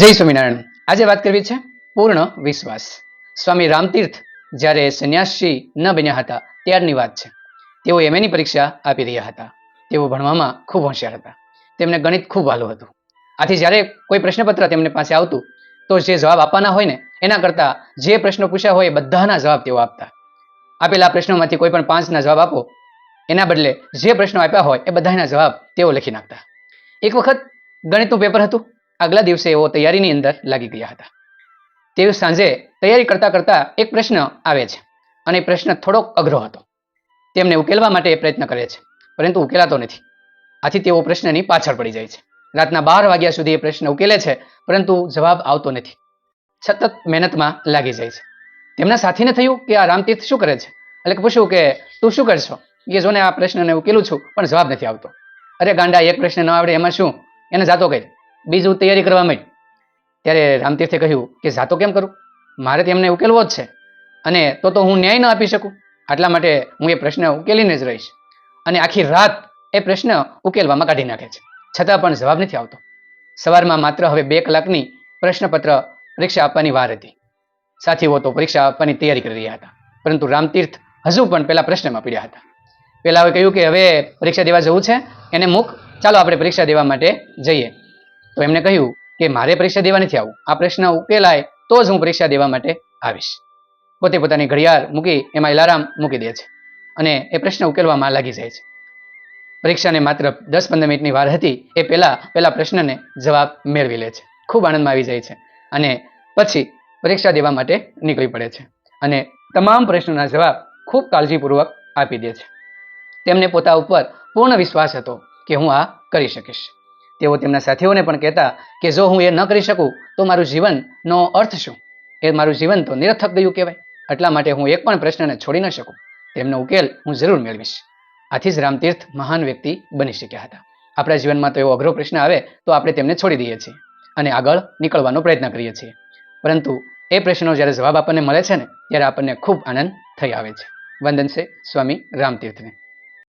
જય સ્વામિનારાયણ. આજે વાત કરવી છે પૂર્ણ વિશ્વાસ. સ્વામી રામતીર્થ જ્યારે સંન્યાસી ન બન્યા હતા, ત્યારની વાત છે. તેઓ એમએની પરીક્ષા આપી રહ્યા હતા. તેઓ ભણવામાં ખૂબ હોશિયાર હતા. તેમને ગણિત ખૂબ વાલું હતું. આથી જ્યારે કોઈ પ્રશ્નપત્ર તેમને પાસે આવતું, તો જે જવાબ આપવાના હોય ને, એના કરતાં જે પ્રશ્નો પૂછ્યા હોય એ બધાના જવાબ તેઓ આપતા. આપેલા પ્રશ્નોમાંથી કોઈ પણ પાંચના જવાબ આપો, એના બદલે જે પ્રશ્નો આપ્યા હોય એ બધાના જવાબ તેઓ લખી નાખતા. એક વખત ગણિતનું પેપર હતું આગલા દિવસે એઓ તૈયારીની અંદર લાગી ગયા હતા. તે સાંજે તૈયારી કરતા કરતા એક પ્રશ્ન આવે છે અને એ પ્રશ્ન થોડોક અઘરો હતો. તેમને ઉકેલવા માટે પ્રયત્ન કરે છે, પરંતુ ઉકેલાતો નથી. આથી તેઓ પ્રશ્નની પાછળ પડી જાય છે. રાતના બાર વાગ્યા સુધી એ પ્રશ્ન ઉકેલે છે, પરંતુ જવાબ આવતો નથી. સતત મહેનતમાં લાગી જાય છે. તેમના સાથીને થયું કે આ રામતીર્થ શું કરે છે? એટલે પૂછ્યું કે, તું શું કરશો? કે જોને આ પ્રશ્નને ઉકેલું છું, પણ જવાબ નથી આવતો. અરે ગાંડા, એક પ્રશ્ન ન આવડે, એમાં શું? એને જાતો કઈ બીજું તૈયારી કરવા માંડ. ત્યારે રામતીર્થે કહ્યું કે જાતો કેમ કરું? મારે તેમને ઉકેલવો જ છે. અને તો તો હું ન્યાય ન આપી શકું. આટલા માટે હું એ પ્રશ્ન ઉકેલીને જ રહીશ. અને આખી રાત એ પ્રશ્ન ઉકેલવામાં કાઢી નાખે છે. છતાં પણ જવાબ નથી આવતો. સવારમાં માત્ર હવે બે કલાકની પ્રશ્નપત્ર પરીક્ષા આપવાની વાર હતી. સાથીઓ તો પરીક્ષા આપવાની તૈયારી કરી રહ્યા હતા. પરંતુ રામતીર્થ હજુ પણ પેલા પ્રશ્નમાં પીડ્યા હતા. પેલા હવે કહ્યું કે, હવે પરીક્ષા દેવા જવું છે. એને મૂક. ચાલો આપણે પરીક્ષા દેવા માટે જઈએ. તો એમને કહ્યું કે મારે પરીક્ષા દેવા નથી આવું. આ પ્રશ્ન ઉકેલાય તો જ હું પરીક્ષા દેવા માટે આવીશ. પોતે પોતાની ઘડિયાળ મૂકી એમાં એલાર્મ મૂકી દે છે અને એ પ્રશ્ન ઉકેલવામાં લાગી જાય છે. પરીક્ષાને માત્ર દસ પંદર મિનિટની વાર હતી એ પહેલા પહેલા પ્રશ્નને જવાબ મેળવી લે છે. ખૂબ આનંદમાં આવી જાય છે અને પછી પરીક્ષા દેવા માટે નીકળી પડે છે અને તમામ પ્રશ્નોના જવાબ ખૂબ કાળજીપૂર્વક આપી દે છે. તેમને પોતા ઉપર પૂર્ણ વિશ્વાસ હતો કે હું આ કરી શકીશ. તેઓ તેમના સાથીઓને પણ કહેતા કે જો હું એ ન કરી શકું, તો મારું જીવનનો અર્થ શું? એ મારું જીવન તો નિરર્થક ગયું કહેવાય. એટલા માટે હું એક પણ પ્રશ્નને છોડી ન શકું. તેમનો ઉકેલ હું જરૂર મેળવીશ. આથી જ રામતીર્થ મહાન વ્યક્તિ બની શક્યા હતા. આપણા જીવનમાં તો એવો અઘરો પ્રશ્ન આવે તો આપણે તેમને છોડી દઈએ છીએ અને આગળ નીકળવાનો પ્રયત્ન કરીએ છીએ. પરંતુ એ પ્રશ્નનો જ્યારે જવાબ આપણને મળે છે ને, ત્યારે આપણને ખૂબ આનંદ થઈ આવે છે. વંદન છે સ્વામી રામતીર્થને.